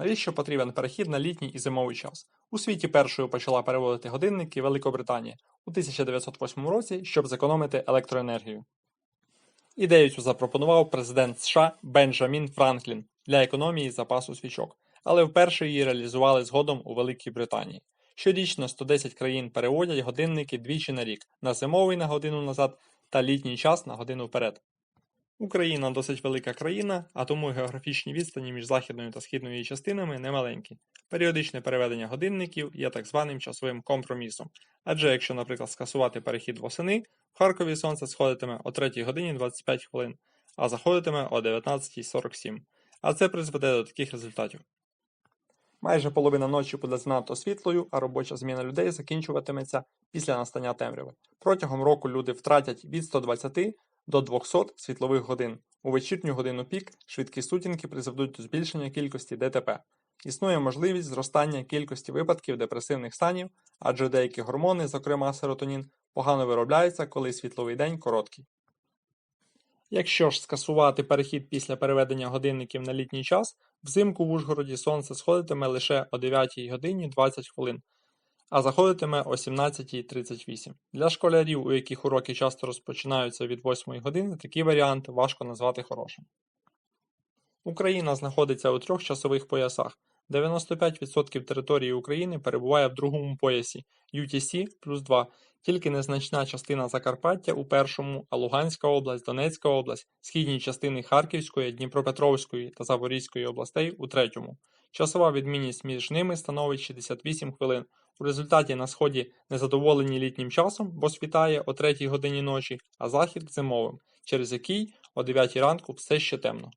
Навіщо потрібен перехід на літній і зимовий час? У світі першою почала переводити годинники Великобританія у 1908 році, щоб зекономити електроенергію. Ідею цю запропонував президент США Бенджамін Франклін для економії запасу свічок, але вперше її реалізували згодом у Великій Британії. Щорічно 110 країн переводять годинники двічі на рік на зимовий на годину назад та літній час на годину вперед. Україна досить велика країна, а тому географічні відстані між західною та східною її частинами немаленькі. Періодичне переведення годинників є так званим часовим компромісом. Адже якщо, наприклад, скасувати перехід восени, в Харкові сонце сходитиме о 3 годині 25 хвилин, а заходитиме о 19.47. А це призведе до таких результатів. Майже половина ночі буде занадто світлою, а робоча зміна людей закінчуватиметься після настання темряви. Протягом року люди втратять від 120 до 200 світлових годин. У вечірню годину пік швидкі сутінки призведуть до збільшення кількості ДТП. Існує можливість зростання кількості випадків депресивних станів, адже деякі гормони, зокрема серотонін, погано виробляються, коли світловий день короткий. Якщо ж скасувати перехід після переведення годинників на літній час, взимку в Ужгороді сонце сходитиме лише о 9 годині 20 хвилин, а заходитиме о 17.38. Для школярів, у яких уроки часто розпочинаються від 8 години, такий варіант важко назвати хорошим. Україна знаходиться у трьох часових поясах. 95% території України перебуває в другому поясі UTC плюс 2, тільки незначна частина Закарпаття у першому, а Луганська область, Донецька область, східні частини Харківської, Дніпропетровської та Запорізької областей у третьому. Часова відмінність між ними становить 68 хвилин. У результаті на сході незадоволені літнім часом, бо світає о 3 годині ночі, а захід зимовим, через який о 9 ранку все ще темно.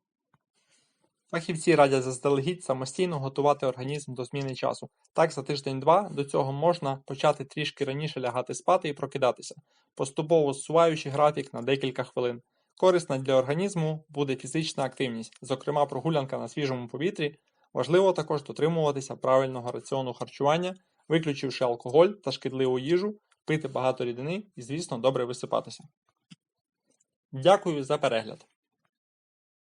Фахівці радять заздалегідь самостійно готувати організм до зміни часу. Так, за тиждень-два до цього можна почати трішки раніше лягати спати і прокидатися, поступово зсуваючи графік на декілька хвилин. Корисна для організму буде фізична активність, зокрема прогулянка на свіжому повітрі. Важливо також дотримуватися правильного раціону харчування, виключивши алкоголь та шкідливу їжу, пити багато рідини і, звісно, добре висипатися. Дякую за перегляд!